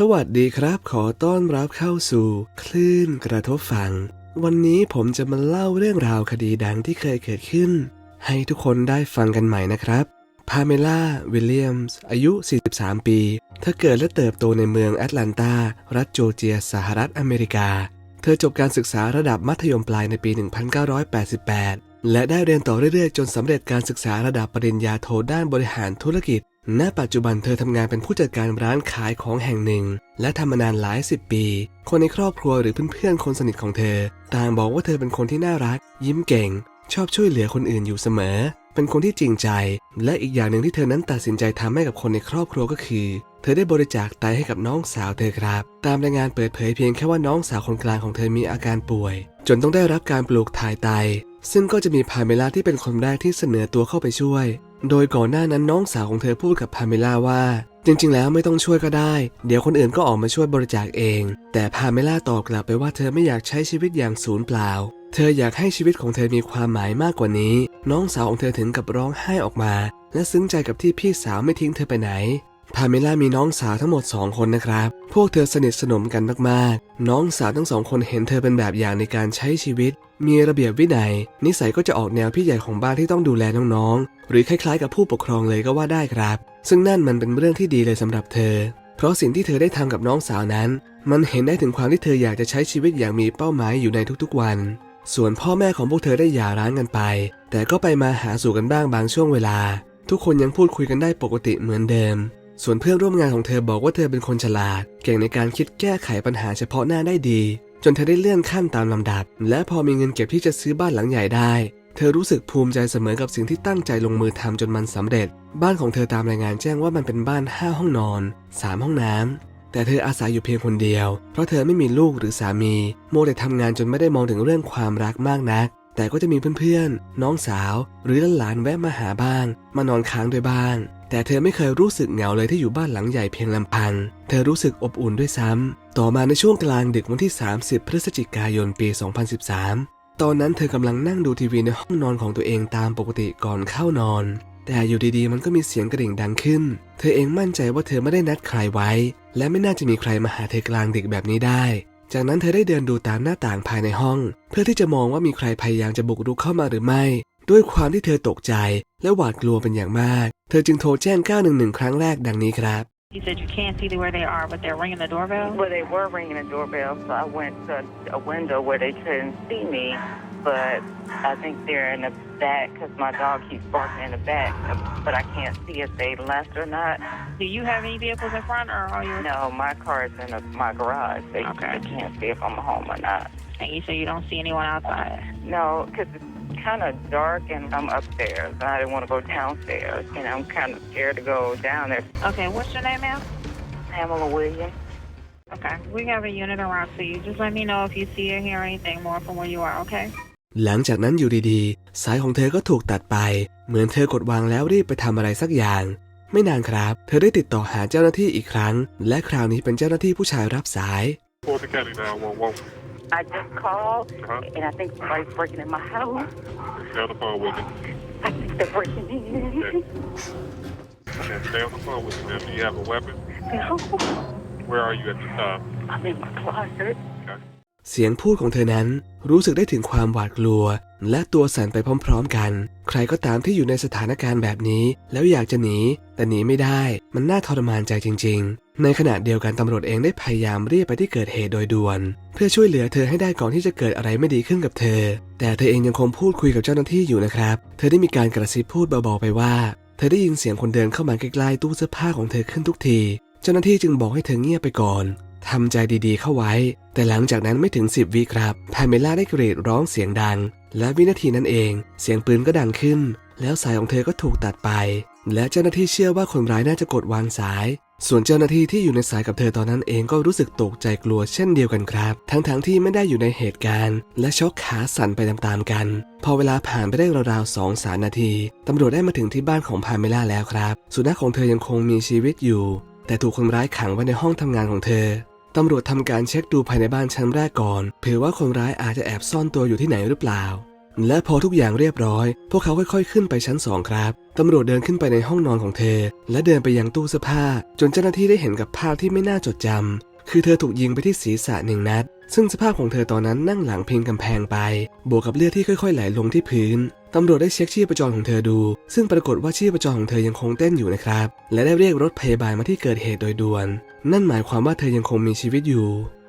สวัสดีครับ ขอต้อนรับเข้าสู่ คลื่นกระทบฟังวันนี้ผมจะมาเล่าเรื่องราวคดีดังที่เคยเกิดขึ้น ให้ทุกคนได้ฟังกันใหม่นะครับ พาเมล่า วิลเลียมส์ อายุ 43 ปี เธอเกิดและเติบโตในเมืองแอตแลนตา รัฐโจร์เจีย สหรัฐอเมริกา เธอจบการศึกษาระดับมัธยมปลายในปี 1988 และได้เรียนต่อเรื่อยๆ จนสำเร็จการศึกษาระดับปริญญาโทด้านบริหารธุรกิจ ณ ปัจจุบันเธอทำงานเป็นผู้จัดการร้านขายของแห่งหนึ่ง และทำมานานหลายสิบปี คนในครอบครัวหรือเพื่อนๆ คนสนิทของเธอ ต่างบอกว่าเธอเป็นคนที่น่ารัก ยิ้มเก่ง ชอบช่วยเหลือคนอื่นอยู่เสมอ เป็นคนที่จริงใจ และอีกอย่างหนึ่งที่เธอนั้นตัดสินใจทำให้กับคนในครอบครัวก็คือ เธอได้บริจาคไตให้กับน้องสาวเธอครับ ตามรายงานเปิดเผยเพียงแค่ว่าน้องสาวคนกลางของเธอมีอาการป่วย จนต้องได้รับการปลูกถ่ายไต ซึ่งก็จะมีพาเมล่าที่เป็นคนแรกที่เสนอตัวเข้าไปช่วย โดยก่อนหน้านั้นน้องสาวของเธอพูดกับพาเมล่าว่า จริงๆ แล้วไม่ต้องช่วยก็ได้ เดี๋ยวคนอื่นก็ออกมาช่วยบริจาคเอง แต่พาเมล่าตอบกลับไปว่าเธอไม่อยากใช้ชีวิตอย่างศูนย์เปล่า เธออยากให้ชีวิตของเธอมีความหมายมากกว่านี้ น้องสาวของเธอถึงกับร้องไห้ออกมา และซึ้งใจกับที่พี่สาวไม่ทิ้งเธอไปไหน พาเมล่ามีน้องสาวทั้งหมด 2 คนนะครับ พวกเธอสนิทสนมกันมากๆ น้องสาวทั้งสองคนเห็นเธอเป็นแบบอย่างในการใช้ชีวิต มีระเบียบวินัย นิสัยก็จะออกแนวพี่ใหญ่ของบ้านที่ต้องดูแลน้องๆ หรือคล้ายๆ กับผู้ปกครองเลยก็ว่าได้ครับ ซึ่งนั่นมันเป็นเรื่องที่ดีเลยสำหรับเธอ เพราะสิ่งที่เธอได้ทำกับน้องสาวนั้น มันเห็นได้ถึงความที่เธออยากจะใช้ชีวิตอย่างมีเป้าหมายอยู่ในทุกๆวัน ส่วนพ่อแม่ของพวกเธอได้หย่าร้างกันไป แต่ก็ไปมาหาสู่กันบ้างบางช่วงเวลา ทุกคนยังพูดคุยกันได้ปกติเหมือนเดิม ส่วนเพื่อนร่วมงานของเธอบอกว่าเธอเป็นคนฉลาด เก่งในการคิดแก้ไขปัญหาเฉพาะหน้าได้ดี จนเธอได้เลื่อนขั้นตามลำดับ และพอมีเงินเก็บที่จะซื้อบ้านหลังใหญ่ได้ เธอรู้สึกภูมิใจเสมอกับสิ่งที่ตั้งใจลงมือทำจนมันสำเร็จ บ้านของเธอตามรายงานแจ้งว่ามันเป็นบ้าน 5 ห้องนอน 3 ห้องน้ำแต่เธออาศัยอยู่เพียงคนเดียว เพราะเธอไม่มีลูกหรือสามี โมแต่ทำงานจนไม่ได้มองถึงเรื่องความรักมากนักแต่ก็จะมีเพื่อนๆ น้องสาว หรือหลานแวะมาหาบ้าง มานอนค้างด้วยบ้าง แต่เธอไม่เคยรู้สึกเหงาเลยที่อยู่บ้านหลังใหญ่เพียงลำพัง เธอรู้สึกอบอุ่นด้วยซ้ำต่อมาในช่วงกลางดึกวันที่ 30 พฤศจิกายนปี 2013 ตอนนั้นเธอกำลังนั่งดูทีวีในห้องนอนของตัวเองตามปกติก่อนเข้านอน แต่อยู่ดีๆ มันก็มีเสียงกระดิ่งดังขึ้น เธอเองมั่นใจว่าเธอไม่ได้นัดใครไว้ และไม่น่าจะมีใครมาหาเธอกลางดึกแบบนี้ได้ จากนั้นเธอได้เดินดูตามหน้าต่างภายในห้อง เพื่อที่จะมองว่ามีใครพยายามจะบุกรุกเข้ามาหรือไม่ ด้วยความที่เธอตกใจและหวาดกลัวเป็นอย่างมาก เธอจึงโทรแจ้ง 911 ครั้งแรกดังนี้ครับ You said you can't see where they are, but they're ringing the doorbell? Well, they were ringing the doorbell, so I went to a window where they couldn't see me. But I think they're in the back because my dog keeps barking in the back. But I can't see if they left or not. Do you have any vehicles in front, or are you? No, my car is in a, my garage. They, Okay. they can't see if I'm home or not. And you say you don't see anyone outside. No, because it's kind of dark and I'm upstairs. I didn't want to go downstairs. And I'm kind of scared to go down there. Okay, what's your name, ma'am? Pamela Williams. Okay, we have a unit around for you. Just let me know if you see or hear anything more from where you are, okay? หลังจากนั้นอยู่ดีๆ สายของเธอก็ถูกตัดไป เหมือนเธอกดวางแล้วรีบไปทำอะไรสักอย่าง ไม่นานครับ เธอได้ติดต่อหาเจ้าหน้าที่อีกครั้ง และคราวนี้เป็นเจ้าหน้าที่ผู้ชายรับสาย Fulton County 911. I just called, Uh-huh. and I think somebody's breaking in my house. Stay on the phone with me. I think they're breaking in. And stay on the phone with me. Now, do you have a weapon? No, Where are you at the time? I'm in my closet. เสียงพูดของเธอนั้นรู้สึกได้ถึงความหวาดกลัว และตัวสั่นไปพร้อมๆกัน ใครก็ตามที่อยู่ในสถานการณ์แบบนี้ แล้วอยากจะหนี แต่หนีไม่ได้ มันน่าทรมานใจจริง ๆ ในขณะเดียวกันตำรวจเองได้พยายามเรียกไปที่เกิดเหตุโดยด่วน เพื่อช่วยเหลือเธอให้ได้ก่อนที่จะเกิดอะไรไม่ดีขึ้นกับเธอ แต่เธอเองยังคงพูดคุยกับเจ้าหน้าที่อยู่นะครับ เธอได้มีการกระซิบพูดเบาๆไปว่า เธอได้ยินเสียงคนเดินเข้ามาใกล้ๆตู้เสื้อผ้าของเธอขึ้นทุกที เจ้าหน้าที่จึงบอกให้เธอเงียบไปก่อน ทำใจดีๆเข้าไว้ แต่หลังจากนั้นไม่ถึง 10วิครับพาเมล่าได้กรีดร้องเสียงดัง และวินาทีนั้นเอง เสียงปืนก็ดังขึ้น แล้วสายของเธอก็ถูกตัดไป และเจ้าหน้าที่เชื่อว่าคนร้ายน่าจะกดวางสาย ส่วนเจ้าหน้าที่ที่อยู่ในสายกับเธอตอนนั้นเองก็รู้สึกตกใจกลัวเช่นเดียวกันครับ ทั้งๆที่ไม่ได้อยู่ในเหตุการณ์ และช็อกขาสั่นไปตามๆกัน พอเวลาผ่านไปได้ราวๆสองสามนาทีตำรวจได้มาถึงที่บ้านของพาเมล่าแล้วครับ สุนัขของเธอยังคงมีชีวิตอยู่แต่ถูกคนร้ายขังไว้ในห้องทำงานของเธอ ตำรวจทำการเช็คดูภายในบ้านชั้นแรกก่อน เผื่อว่าคนร้ายอาจจะแอบซ่อนตัวอยู่ที่ไหนหรือเปล่า และพอทุกอย่างเรียบร้อย พวกเขาค่อยๆ ขึ้นไปชั้นสองครับ ตำรวจเดินขึ้นไปในห้องนอนของเธอ และเดินไปยังตู้เสื้อผ้า จนเจ้าหน้าที่ได้เห็นกับภาพที่ไม่น่าจดจำ คือเธอถูกยิงไปที่ศีรษะหนึ่งนัด ซึ่งสภาพของเธอตอนนั้นนั่งหลังพิงกำแพงไป บวกกับเลือดที่ค่อยๆไหลลงที่พื้นตำรวจได้เช็คชีพจรของเธอดู ซึ่งปรากฏว่าชีพจรของเธอยังคงเต้นอยู่นะครับ และได้เรียกรถพยาบาลมาที่เกิดเหตุโดยด่วน นั่นหมายความว่าเธอยังคงมีชีวิตอยู่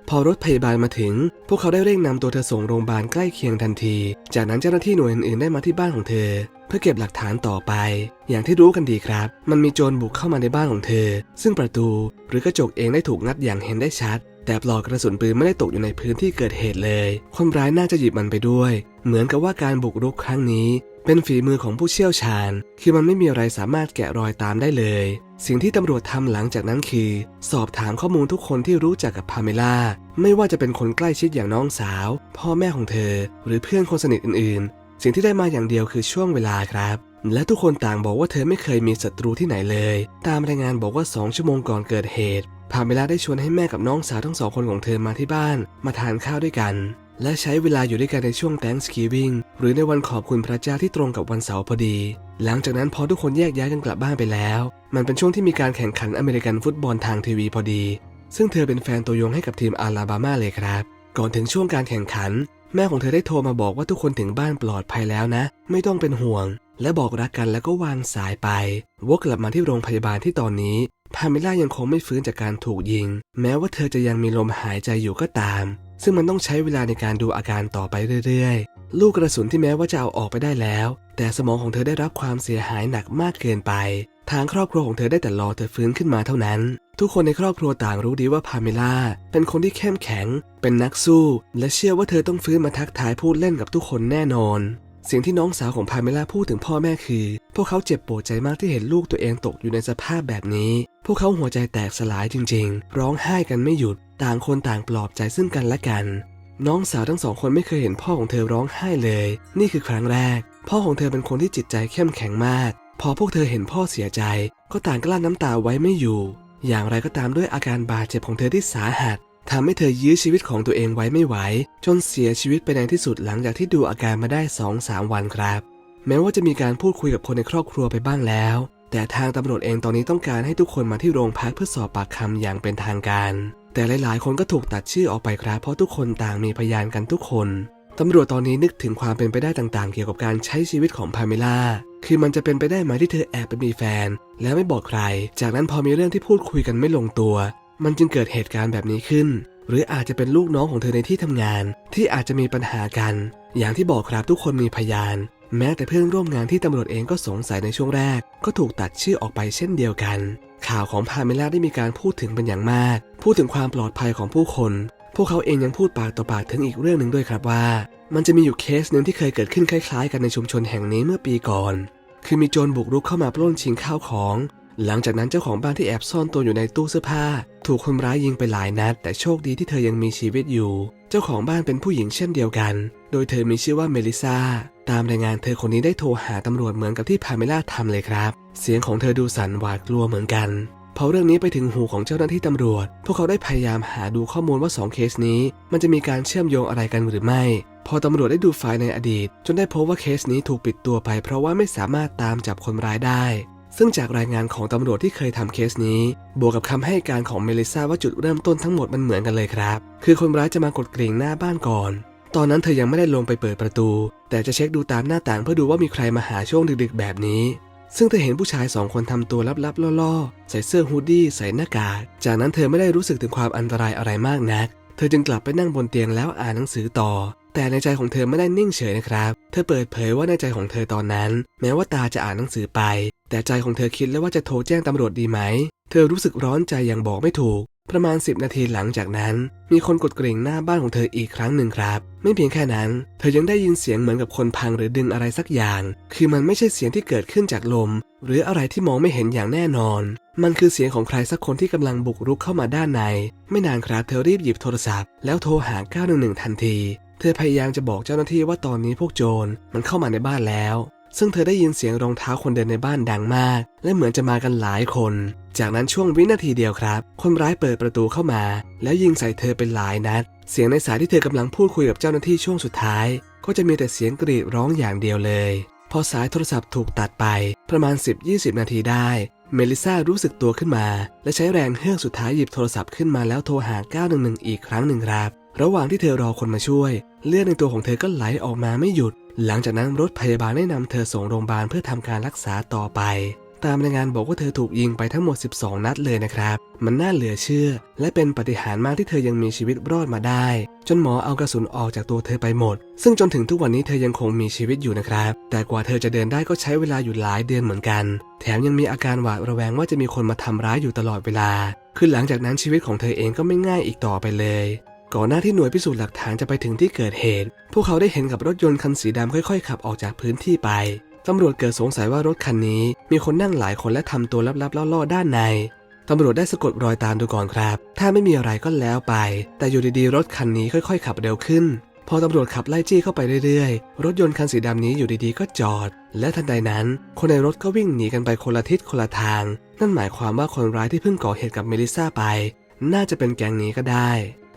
พอรถพยาบาลมาถึง พวกเขาได้เร่งนำตัวเธอส่งโรงพยาบาลใกล้เคียงทันที จากนั้นเจ้าหน้าที่หน่วยอื่นๆได้มาที่บ้านของเธอ เพื่อเก็บหลักฐานต่อไป อย่างที่รู้กันดีครับ มันมีโจรบุกเข้ามาในบ้านของเธอ ซึ่งประตูหรือกระจกเองได้ถูกงัดอย่างเห็นได้ชัด แต่ปลอกกระสุนปืนไม่ได้ตกอยู่ในพื้นที่เกิดเหตุเลย คนร้ายน่าจะหยิบมันไปด้วย เหมือนกับว่าการบุกรุกครั้งนี้ เป็นฝีมือของผู้เชี่ยวชาญ คือมันไม่มีอะไรสามารถแกะรอยตามได้เลย สิ่งที่ตำรวจทำหลังจากนั้นคือ สอบถามข้อมูลทุกคนที่รู้จักกับพาเมล่าไม่ว่าจะเป็นคนใกล้ชิดอย่างน้องสาว พ่อแม่ของเธอ หรือเพื่อนคนสนิทอื่น สิ่งที่ได้มาอย่างเดียวคือช่วงเวลาครับ และทุกคนต่างบอกว่าเธอไม่เคยมีศัตรูที่ไหนเลย ตามรายงานบอกว่า 2 ชั่วโมงก่อนเกิดเหตุพาเมล่าได้ชวนให้แม่กับน้องสาวทั้งสองคนของเธอมาที่บ้าน มาทานข้าวด้วยกัน และใช้เวลาอยู่ด้วยกันในช่วง Thanksgiving หรือในวันขอบคุณพระเจ้าที่ตรงกับวันเสาร์พอดี หลังจากนั้นพอทุกคนแยกย้ายกันกลับบ้านไปแล้ว มันเป็นช่วงที่มีการแข่งขันอเมริกันฟุตบอลทางทีวีพอดี ซึ่งเธอเป็นแฟนตัวยงให้กับทีมอาลาบามาเลยครับ ก่อนถึงช่วงการแข่งขันแม่ของเธอได้โทรมาบอกว่าทุกคนถึงบ้านปลอดภัยแล้วนะ ไม่ต้องเป็นห่วง และบอกรักกันแล้วก็วางสายไปวกกลับมาที่โรงพยาบาลที่ตอนนี้พาเมล่ายังคงไม่ฟื้นจากการถูกยิง แม้ว่าเธอจะยังมีลมหายใจอยู่ก็ตาม ซึ่งมันต้องใช้เวลาในการดูอาการต่อไปเรื่อยๆ ลูกกระสุนที่แม้ว่าจะเอาออกไปได้แล้ว แต่สมองของเธอได้รับความเสียหายหนักมากเกินไป ทางครอบครัวของเธอได้แต่รอเธอฟื้นขึ้นมาเท่านั้น ทุกคนในครอบครัวต่างรู้ดีว่าพาเมล่าเป็นคนที่เข้มแข็ง เป็นนักสู้ และเชื่อว่าเธอต้องฟื้นมาทักทายพูดเล่นกับทุกคนแน่นอนสิ่งที่น้องสาวของพาเมล่าพูดถึงพ่อแม่คือ พวกเขาเจ็บปวดใจมากที่เห็นลูกตัวเองตกอยู่ในสภาพแบบนี้ พวกเขาหัวใจแตกสลายจริง ๆ ร้องไห้กันไม่หยุด ต่างคนต่างปลอบใจซึ่งกันและกัน น้องสาวทั้งสองคนไม่เคยเห็นพ่อของเธอร้องไห้เลย นี่คือครั้งแรก พ่อของเธอเป็นคนที่จิตใจเข้มแข็งมาก พอพวกเธอเห็นพ่อเสียใจ ก็ต่างกลั้นน้ำตาไว้ไม่อยู่ อย่างไรก็ตามด้วยอาการบาดเจ็บของเธอที่สาหัสทำให้เธอยื้อชีวิตของตัวเองไว้ไม่ไหว จนเสียชีวิตไปในที่สุดหลังจากที่ดูอาการมาได้2องสามวันครับ แม้ว่าจะมีการพูดคุยกับคนในครอบครัวไปบ้างแล้ว แต่ทางตำรวจเองตอนนี้ต้องการให้ทุกคนมาที่โรงพักเพื่อสอบปากคำอย่างเป็นทางการ แต่หลายๆ คนก็ถูกตัดชื่อออกไปครับ เพราะทุกคนต่างมีพยานกันทุกคนตำรวจตอนนี้นึกถึงความเป็นไปได้ต่างๆ เกี่ยวกับการใช้ชีวิตของพาเมล่า คือมันจะเป็นไปได้ไหมที่เธอแอบไปมีแฟน แล้วไม่บอกใคร จากนั้นพอมีเรื่องที่พูดคุยกันไม่ลงตัว มันจึงเกิดเหตุการณ์แบบนี้ขึ้น หรืออาจจะเป็นลูกน้องของเธอในที่ทำงาน ที่อาจจะมีปัญหากัน อย่างที่บอกครับทุกคนมีพยาน แม้แต่เพื่อนร่วมงานที่ตำรวจเองก็สงสัยในช่วงแรก ก็ถูกตัดชื่อออกไปเช่นเดียวกัน ข่าวของพาเมล่าได้มีการพูดถึงเป็นอย่างมาก พูดถึงความปลอดภัยของผู้คน พวกเขาเองยังพูดปากต่อปากถึงอีกเรื่องหนึ่งด้วยครับว่า มันจะมีอยู่เคสหนึ่งที่เคยเกิดขึ้นคล้ายๆ กันในชุมชนแห่งนี้เมื่อปีก่อน คือมีโจรบุกรุกเข้ามาปล้นชิงข้าวของ หลังจากนั้นเจ้าของบ้านที่แอบซ่อนตัวอยู่ในตู้เสื้อผ้า ถูกคนร้ายยิงไปหลายนัด แต่โชคดีที่เธอยังมีชีวิตอยู่ เจ้าของบ้านเป็นผู้หญิงเช่นเดียวกัน โดยเธอมีชื่อว่าเมลิซาตามรายงานเธอคนนี้ได้โทรหาตำรวจเหมือนกับที่พาเมล่าทำเลยครับ เสียงของเธอดูสั่นหวาดกลัวเหมือนกัน พอเรื่องนี้ไปถึงหูของเจ้าหน้าที่ตำรวจ พวกเขาได้พยายามหาดูข้อมูลว่า 2 เคสนี้ มันจะมีการเชื่อมโยงอะไรกันหรือไม่ พอตำรวจได้ดูไฟล์ในอดีต จนได้พบว่าเคสนี้ถูกปิดตัวไป เพราะว่าไม่สามารถตามจับคนร้ายได้ ซึ่งจากรายงานของตำรวจที่เคยทำเคสนี้ บวกกับคำให้การของเมลิซาว่าจุดเริ่มต้นทั้งหมดมันเหมือนกันเลยครับ คือคนร้ายจะมากดกริ่งหน้าบ้านก่อนตอนนั้นเธอยังไม่ได้ลงไปเปิดประตู แต่จะเช็คดูตามหน้าต่างเพื่อดูว่ามีใครมาหาช่วงดึกๆแบบนี้ ซึ่งเธอเห็นผู้ชายสองคนทำตัวลับๆล่อๆ ใส่เสื้อฮูดดี้ใส่หน้ากาก จากนั้นเธอไม่ได้รู้สึกถึงความอันตรายอะไรมากนัก เธอจึงกลับไปนั่งบนเตียงแล้วอ่านหนังสือต่อ แต่ในใจของเธอไม่ได้นิ่งเฉยนะครับ เธอเปิดเผยว่าในใจของเธอตอนนั้น แม้ว่าตาจะอ่านหนังสือไป แต่ใจของเธอคิดแล้วว่าจะโทรแจ้งตำรวจดีไหม เธอรู้สึกร้อนใจอย่างบอกไม่ถูก ประมาณ 10 นาทีหลังจากนั้น มีคนกดกริ่งหน้าบ้านของเธออีกครั้งหนึ่งครับ ไม่เพียงแค่นั้น เธอยังได้ยินเสียงเหมือนกับคนพังหรือดึงอะไรสักอย่าง คือมันไม่ใช่เสียงที่เกิดขึ้นจากลม หรืออะไรที่มองไม่เห็นอย่างแน่นอน มันคือเสียงของใครสักคนที่กำลังบุกรุกเข้ามาด้านใน ไม่นานครับเธอรีบหยิบโทรศัพท์ แล้วโทรหา 911 ทันที เธอพยายามจะบอกเจ้าหน้าที่ว่าตอนนี้พวกโจรมันเข้ามาในบ้านแล้ว ซึ่งเธอได้ยินเสียงรองเท้าคนเดินในบ้านดังมาก และเหมือนจะมากันหลายคน จากนั้นช่วงวินาทีเดียวครับ คนร้ายเปิดประตูเข้ามา แล้วยิงใส่เธอเป็นหลายนัด เสียงในสายที่เธอกำลังพูดคุยกับเจ้าหน้าที่ช่วงสุดท้าย ก็จะมีแต่เสียงกรีดร้องอย่างเดียวเลย พอสายโทรศัพท์ถูกตัดไปประมาณ 10-20 นาทีได้ เมลิซารู้สึกตัวขึ้นมา และใช้แรงเฮือกสุดท้ายหยิบโทรศัพท์ขึ้นมาแล้วโทรหา 911 อีกครั้งหนึ่งครับ ระหว่างที่เธอรอคนมาช่วย เลือดในตัวของเธอก็ไหลออกมาไม่หยุด หลังจากนั้นรถพยาบาลได้นำเธอส่งโรงพยาบาลเพื่อทำการรักษาต่อไป ตามรายงานบอกว่าเธอถูกยิงไปทั้งหมด 12 นัดเลยนะครับ มันน่าเหลือเชื่อ และเป็นปาฏิหารมากที่เธอยังมีชีวิตรอดมาได้ จนหมอเอากระสุนออกจากตัวเธอไปหมด ซึ่งจนถึงทุกวันนี้เธอยังคงมีชีวิตอยู่นะครับ แต่กว่าเธอจะเดินได้ก็ใช้เวลาอยู่หลายเดือนเหมือนกัน แถมยังมีอาการหวาดระแวงว่าจะมีคนมาทำร้ายอยู่ตลอดเวลาคือหลังจากนั้นชีวิตของเธอเองก็ไม่ง่ายอีกต่อไปเลย ก่อนหน้าที่หน่วยพิสูจน์หลักฐานจะไปถึงที่เกิดเหตุ พวกเขาได้เห็นกับรถยนต์คันสีดำค่อยๆ ขับออกจากพื้นที่ไป ตำรวจเกิดสงสัยว่ารถคันนี้ มีคนนั่งหลายคนและทำตัวลับๆล่อๆด้านใน ตำรวจได้สะกดรอยตามดูก่อนครับ ถ้าไม่มีอะไรก็แล้วไป แต่อยู่ดีๆ รถคันนี้ค่อย ๆ ขับเร็วขึ้น พอตำรวจขับไล่จี้เข้าไปเรื่อยๆ รถยนต์คันสีดำนี้อยู่ดีๆ ก็จอด และทันใดนั้น คนในรถก็วิ่งหนีกันไปคนละทิศคนละทาง นั่นหมายความว่าคนร้ายที่เพิ่งก่อเหตุกับเมลิซาไป น่าจะเป็นแก๊งนี้ก็ได้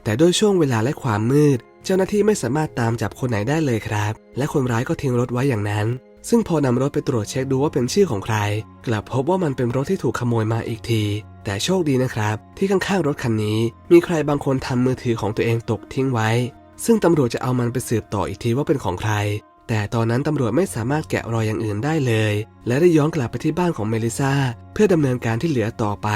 แต่ด้วยช่วงเวลาและความมืด เจ้าหน้าที่ไม่สามารถตามจับคนไหนได้เลยครับ และคนร้ายก็ทิ้งรถไว้อย่างนั้น ซึ่งพอนำรถไปตรวจเช็คดูว่าเป็นชื่อของใคร กลับพบว่ามันเป็นรถที่ถูกขโมยมาอีกที แต่โชคดีนะครับ ที่ข้างๆรถคันนี้ มีใครบางคนทำมือถือของตัวเองตกทิ้งไว้ ซึ่งตำรวจจะเอามันไปสืบต่ออีกทีว่าเป็นของใคร แต่ตอนนั้นตำรวจไม่สามารถแกะรอยอย่างอื่นได้เลย และได้ย้อนกลับไปที่บ้านของเมลิซาเพื่อดำเนินการที่เหลือต่อไป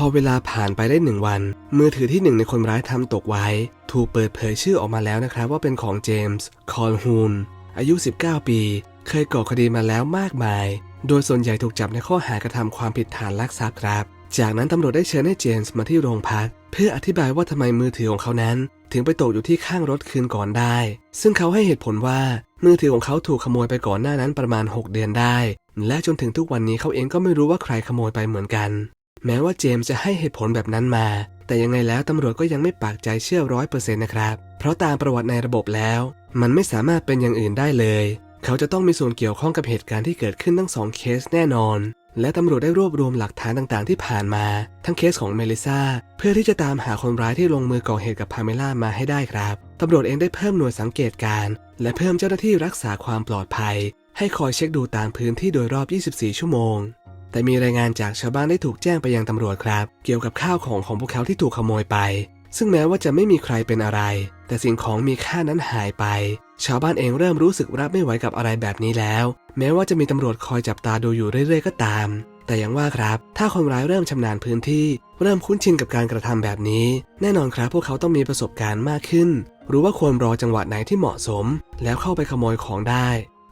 พอเวลาผ่านไปได้หนึ่งวัน มือถือที่หนึ่งในคนร้ายทำตกไว้ ถูกเปิดเผยชื่อออกมาแล้วนะครับว่าเป็นของเจมส์คอลฮูนอายุ 19 ปี เคยก่อคดีมาแล้วมากมาย โดยส่วนใหญ่ถูกจับในข้อหากระทำความผิดฐานลักทรัพย์ครับ จากนั้นตำรวจได้เชิญให้เจมส์มาที่โรงพัก เพื่ออธิบายว่าทำไมมือถือของเขานั้น ถึงไปตกอยู่ที่ข้างรถคืนก่อนได้ ซึ่งเขาให้เหตุผลว่ามือถือของเขาถูกขโมยไปก่อนหน้านั้นประมาณ 6 เดือนได้ และจนถึงทุกวันนี้เขาเองก็ไม่รู้ว่าใครขโมยไปเหมือนกัน แม้ว่าเจมส์จะให้เหตุผลแบบนั้นมา แต่ยังไงแล้วตำรวจก็ยังไม่ปากใจเชื่อร้อยเปอร์เซ็นต์นะครับ เพราะตามประวัติในระบบแล้ว มันไม่สามารถเป็นอย่างอื่นได้เลย เขาจะต้องมีส่วนเกี่ยวข้องกับเหตุการณ์ที่เกิดขึ้นทั้งสองเคสแน่นอน และตำรวจได้รวบรวมหลักฐานต่างๆ ที่ผ่านมา ทั้งเคสของเมลิซาเพื่อที่จะตามหาคนร้ายที่ลงมือก่อเหตุกับพาเมล่ามาให้ได้ครับตำรวจเองได้เพิ่มหน่วยสังเกตการณ์และเพิ่มเจ้าหน้าที่รักษาความปลอดภัย ให้คอยเช็คดูตามพื้นที่โดยรอบ 24 ชั่วโมง แต่มีรายงานจากชาวบ้านได้ถูกแจ้งไปยังตำรวจครับ เกี่ยวกับข้าวของของพวกเขาที่ถูกขโมยไป ซึ่งแม้ว่าจะไม่มีใครเป็นอะไร แต่สิ่งของมีค่านั้นหายไป ชาวบ้านเองเริ่มรู้สึกรับไม่ไหวกับอะไรแบบนี้แล้ว แม้ว่าจะมีตำรวจคอยจับตาดูอยู่เรื่อยๆก็ตาม แต่อย่างว่าครับ ถ้าคนร้ายเริ่มชำนาญพื้นที่ เริ่มคุ้นชินกับการกระทำแบบนี้ แน่นอนครับพวกเขาต้องมีประสบการณ์มากขึ้น รู้ว่าควรรอจังหวะไหนที่เหมาะสม แล้วเข้าไปขโมยของได้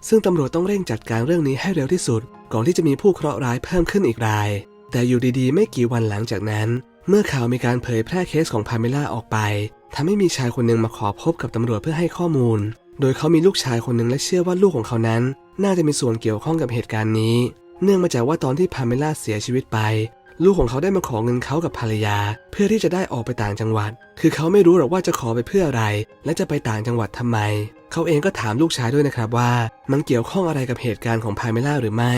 ซึ่งตำรวจต้องเร่งจัดการเรื่องนี้ให้เร็วที่สุด ก่อนที่จะมีผู้เคราะห์ร้ายเพิ่มขึ้นอีกราย แต่อยู่ดีๆ ไม่กี่วันหลังจากนั้น เมื่อข่าวมีการเผยแพร่เคสของพาเมล่าออกไปทำให้มีชายคนหนึ่งมาขอพบกับตำรวจเพื่อให้ข้อมูล โดยเขามีลูกชายคนหนึ่งและเชื่อว่าลูกของเขานั้น น่าจะมีส่วนเกี่ยวข้องกับเหตุการณ์นี้ เนื่องมาจากว่าตอนที่พาเมล่าเสียชีวิตไป ลูกของเขาได้มาขอเงินเขากับภรรยา เพื่อที่จะได้ออกไปต่างจังหวัด คือเขาไม่รู้หรอกว่าจะขอไปเพื่ออะไร และจะไปต่างจังหวัดทำไม เขาเองก็ถามลูกชายด้วยนะครับว่า มันเกี่ยวข้องอะไรกับเหตุการณ์ของพายเมล่าหรือไม่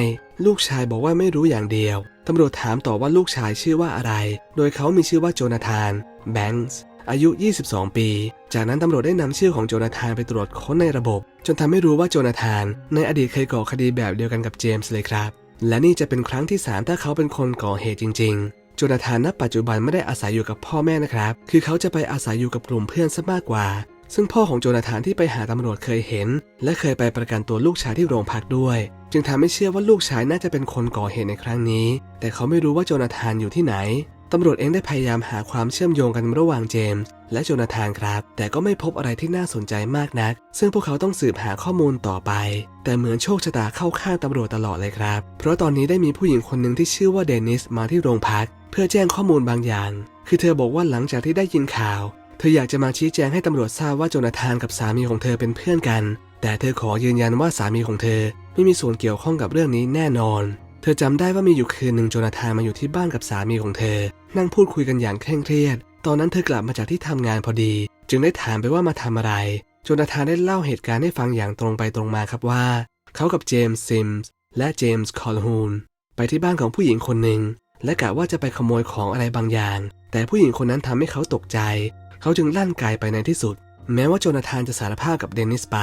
ลูกชายบอกว่าไม่รู้อย่างเดียวตำรวจถามต่อว่าลูกชายชื่อว่าอะไร โดยเขามีชื่อว่าโจนาธานแบงค์อายุ 22 ปี จากนั้นตำรวจได้นำชื่อของโจนาธานไปตรวจค้นในระบบ จนทำให้รู้ว่าโจนาธาน ในอดีตเคยก่อคดีแบบเดียวกันกับเจมส์เลยครับ และนี่จะเป็นครั้งที่ 3 ถ้าเขาเป็นคนก่อเหตุจริง ๆ โจนาธานณปัจจุบันไม่ได้อาศัยอยู่กับพ่อแม่นะครับ คือเขาจะไปอาศัยอยู่กับกลุ่มเพื่อนซะมากกว่า ซึ่งพ่อของโจนาธานที่ไปหาตำรวจเคยเห็น และเคยไปประกันตัวลูกชายที่โรงพักด้วย จึงทำให้เชื่อว่าลูกชายน่าจะเป็นคนก่อเหตุในครั้งนี้ แต่เขาไม่รู้ว่าโจนาธานอยู่ที่ไหน ตำรวจเองได้พยายามหาความเชื่อมโยงกันระหว่างเจมส์และโจนาธานครับ แต่ก็ไม่พบอะไรที่น่าสนใจมากนัก ซึ่งพวกเขาต้องสืบหาข้อมูลต่อไป แต่เหมือนโชคชะตาเข้าข้างตำรวจตลอดเลยครับ เพราะตอนนี้ได้มีผู้หญิงคนหนึ่งที่ชื่อว่าเดนิสมาที่โรงพัก เพื่อแจ้งข้อมูลบางอย่าง คือเธอบอกว่าหลังจากที่ได้ยินข่าว เธออยากจะมาชี้แจงให้ตำรวจทราบว่าโจนาธานกับสามีของเธอเป็นเพื่อนกัน แต่เธอขอยืนยันว่าสามีของเธอ ไม่มีส่วนเกี่ยวข้องกับเรื่องนี้แน่นอน ธอจำได้ว่ามีอยู่คืนหนึ่งโจนาธานมาอยู่ที่บ้านกับสามีของเธอ นั่งพูดคุยกันอย่างเคร่งเครียด ตอนนั้นเธอกลับมาจากที่ทำงานพอดี จึงได้ถามไปว่ามาทำอะไร โจนาธานได้เล่าเหตุการณ์ให้ฟังอย่างตรงไปตรงมาครับว่า เขากับเจมส์ซิมส์และเจมส์คอลฮูนไปที่บ้านของผู้หญิงคนหนึ่ง และกะว่าจะไปขโมยของอะไรบางอย่าง แต่ผู้หญิงคนนั้นทำให้เขาตกใจ เขาจึงลั่นไกไปในที่สุด แม้ว่าโจนาธานจะสารภาพกับเดนิสไป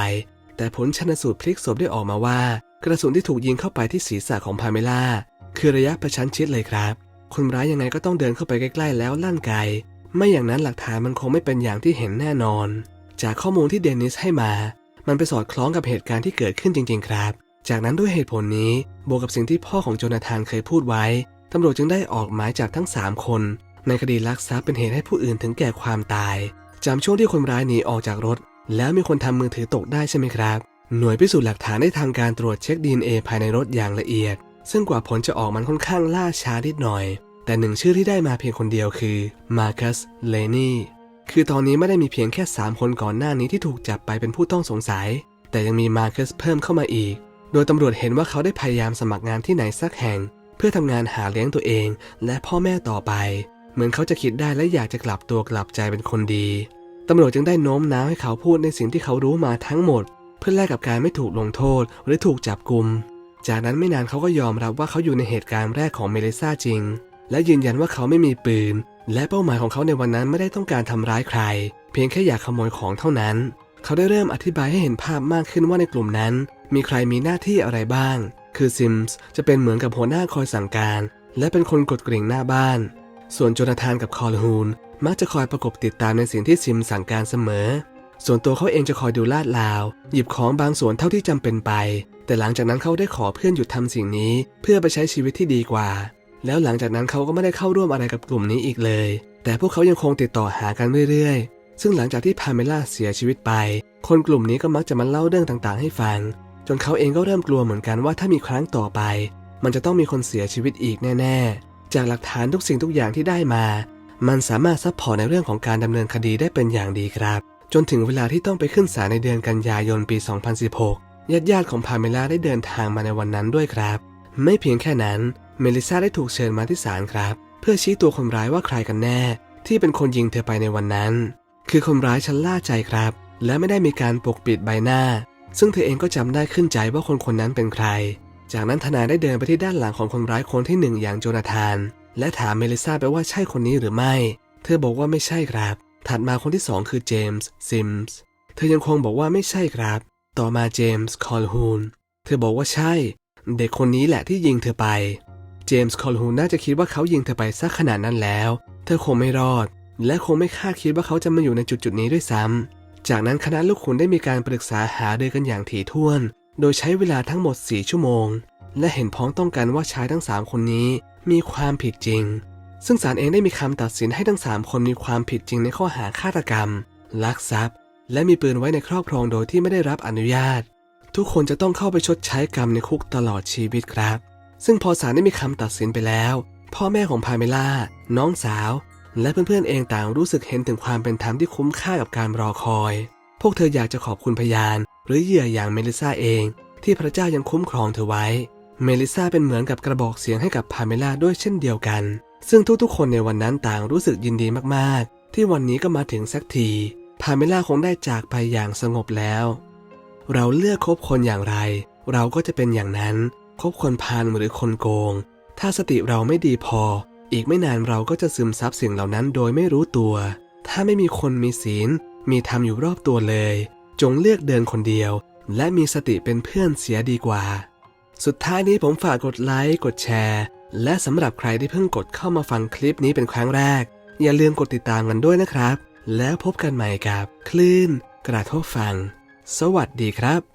แต่ผลชนสูตรพลิกศพได้ออกมาว่า กระสุนที่ถูกยิงเข้าไปที่ศีรษะของพาเมล่าคือระยะประชันชิดเลยครับ คนร้ายยังไงก็ต้องเดินเข้าไปใกล้ๆแล้วลั่นไกไม่อย่างนั้นหลักฐานมันคงไม่เป็นอย่างที่เห็นแน่นอน จากข้อมูลที่เดนิสให้มา มันไปสอดคล้องกับเหตุการณ์ที่เกิดขึ้นจริง ๆ ครับ จากนั้นด้วยเหตุผลนี้ บวกกับสิ่งที่พ่อของโจนาธานเคยพูดไว้ ตำรวจจึงได้ออกหมายจับทั้ง 3 คน ในคดีลักทรัพย์เป็นเหตุให้ผู้อื่นถึงแก่ความตาย จำช่วงที่คนร้ายหนีออกจากรถ แล้วมีคนทำมือถือตกได้ใช่ไหมครับ หน่วยพิสูจน์หลักฐานได้ทำการตรวจเช็ค DNA ภายในรถอย่างละเอียด ซึ่งกว่าผลจะออกมันค่อนข้างล่าช้านิดหน่อย แต่หนึ่งชื่อที่ได้มาเพียงคนเดียวคือมาร์คัสเลนี่คือตอนนี้ไม่ได้มีเพียงแค่ 3 คนก่อนหน้านี้ที่ถูกจับไปเป็นผู้ต้องสงสัย แต่ยังมีมาร์คัสเพิ่มเข้ามาอีก โดยตำรวจเห็นว่าเขาได้พยายามสมัครงานที่ไหนสักแห่ง เพื่อทำงานหาเลี้ยงตัวเอง และพ่อแม่ต่อไป เหมือนเขาจะคิดได้และอยากจะกลับตัวกลับใจเป็นคนดีตำรวจจึงได้โน้มน้าวให้เขาพูดในสิ่งที่เขารู้มาทั้งหมด พื่อแลกกับการไม่ถูกลงโทษหรือถูกจับกุม จากนั้นไม่นานเขาก็ยอมรับว่าเขาอยู่ในเหตุการณ์แรกของเมลิซาจริง และยืนยันว่าเขาไม่มีปืน และเป้าหมายของเขาในวันนั้นไม่ได้ต้องการทำร้ายใคร เพียงแค่อยากขโมยของเท่านั้น เขาได้เริ่มอธิบายให้เห็นภาพมากขึ้นว่าในกลุ่มนั้น มีใครมีหน้าที่อะไรบ้าง คือซิมส์จะเป็นเหมือนกับหัวหน้าคอยสั่งการ และเป็นคนกดกริ่งหน้าบ้าน ส่วนโจนาธานกับคอลฮูนมักจะคอยประกบติดตามในสิ่งที่ซิมสั่งการเสมอ ส่วนตัวเขาเองจะคอยดูลาดลาว หยิบของบางส่วนเท่าที่จำเป็นไป แต่หลังจากนั้นเขาได้ขอเพื่อนหยุดทำสิ่งนี้ เพื่อไปใช้ชีวิตที่ดีกว่า แล้วหลังจากนั้นเขาก็ไม่ได้เข้าร่วมอะไรกับกลุ่มนี้อีกเลย แต่พวกเขายังคงติดต่อหากันเรื่อยๆ ซึ่งหลังจากที่พาเมล่าเสียชีวิตไป คนกลุ่มนี้ก็มักจะมาเล่าเรื่องต่างๆ ให้ฟัง จนเขาเองก็เริ่มกลัวเหมือนกันว่าถ้ามีครั้งต่อไป มันจะต้องมีคนเสียชีวิตอีกแน่ ๆ จากหลักฐานทุกสิ่งทุกอย่างที่ได้มา มันสามารถซัพพอร์ตในเรื่องของการดำเนินคดีได้เป็นอย่างดีครับ จนถึงเวลาที่ต้องไปขึ้นศาลในเดือนกันยายนปี 2016 ญาติญาติๆของพาเมล่าได้เดินทางมาในวันนั้นด้วยครับ ไม่เพียงแค่นั้น เมลิซาได้ถูกเชิญมาที่ศาลครับ เพื่อชี้ตัวคนร้ายว่าใครกันแน่ ที่เป็นคนยิงเธอไปในวันนั้น คือคนร้ายชั้นล่าใจครับ และไม่ได้มีการปกปิดใบหน้า ซึ่งเธอเองก็จำได้ขึ้นใจว่าคนคนนั้นเป็นใคร จากนั้นทนายได้เดินไปที่ด้านหลังของคนร้ายคนที่หนึ่งอย่างโจนาธาน และถามเมลิซาไปว่าใช่คนนี้หรือไม่ เธอบอกว่าไม่ใช่ครับ ถัดมาคนที่สองคือเจมส์ซิมส์เธอยังคงบอกว่าไม่ใช่ครับ ต่อมาเจมส์คอลฮูนเธอบอกว่าใช่ เด็กคนนี้แหละที่ยิงเธอไป เจมส์คอลฮูนน่าจะคิดว่าเขายิงเธอไปสักขนาดนั้นแล้ว เธอคงไม่รอด และคงไม่คาดคิดว่าเขาจะมาอยู่ในจุดจุดนี้ด้วยซ้ำจากนั้นคณะลูกขุนได้มีการปรึกษาหารือกันอย่างถี่ถ้วน โดยใช้เวลาทั้งหมด 4 ชั่วโมง และเห็นพ้องต้องกันว่าชายทั้ง 3 คนนี้มีความผิดจริง ซึ่งศาลเองได้มีคำตัดสินให้ทั้ง 3 คนมีความผิดจริงในข้อหาฆาตกรรม ลักทรัพย์ และมีปืนไว้ในครอบครองโดยที่ไม่ได้รับอนุญาต ทุกคนจะต้องเข้าไปชดใช้กรรมในคุกตลอดชีวิตครับ ซึ่งพอศาลได้มีคำตัดสินไปแล้ว พ่อแม่ของพาเมล่า น้องสาว และเพื่อนๆเองต่างรู้สึกเห็นถึงความเป็นธรรมที่คุ้มค่ากับการรอคอย พวกเธออยากจะขอบคุณพยาน หรือเหยื่ออย่างเมลิซาเอง ที่พระเจ้ายังคุ้มครองเธอไว้ เมลิซาเป็นเหมือนกับกระบอกเสียงให้กับพาเมล่าด้วยเช่นเดียวกัน ซึ่งทุกๆ คนในวันนั้นต่างรู้สึกยินดีมากๆ ที่วันนี้ก็มาถึงสักทีพาเมล่าคงได้จากไปอย่างสงบแล้ว เราเลือกคบคนอย่างไร เราก็จะเป็นอย่างนั้น คบคนพาลหรือคนโกง ถ้าสติเราไม่ดีพอ อีกไม่นานเราก็จะซึมซับสิ่งเหล่านั้นโดยไม่รู้ตัว ถ้าไม่มีคนมีศีล มีธรรมอยู่รอบตัวเลย จงเลือกเดินคนเดียว และมีสติเป็นเพื่อนเสียดีกว่า สุดท้ายนี้ผมฝากกดไลค์ กดแชร์ และสำหรับใครที่เพิ่งกดเข้ามาฟังคลิปนี้เป็นครั้งแรก อย่าลืมกดติดตามกันด้วยนะครับ แล้วพบกันใหม่กับ คลื่น กระทบฟัง สวัสดีครับ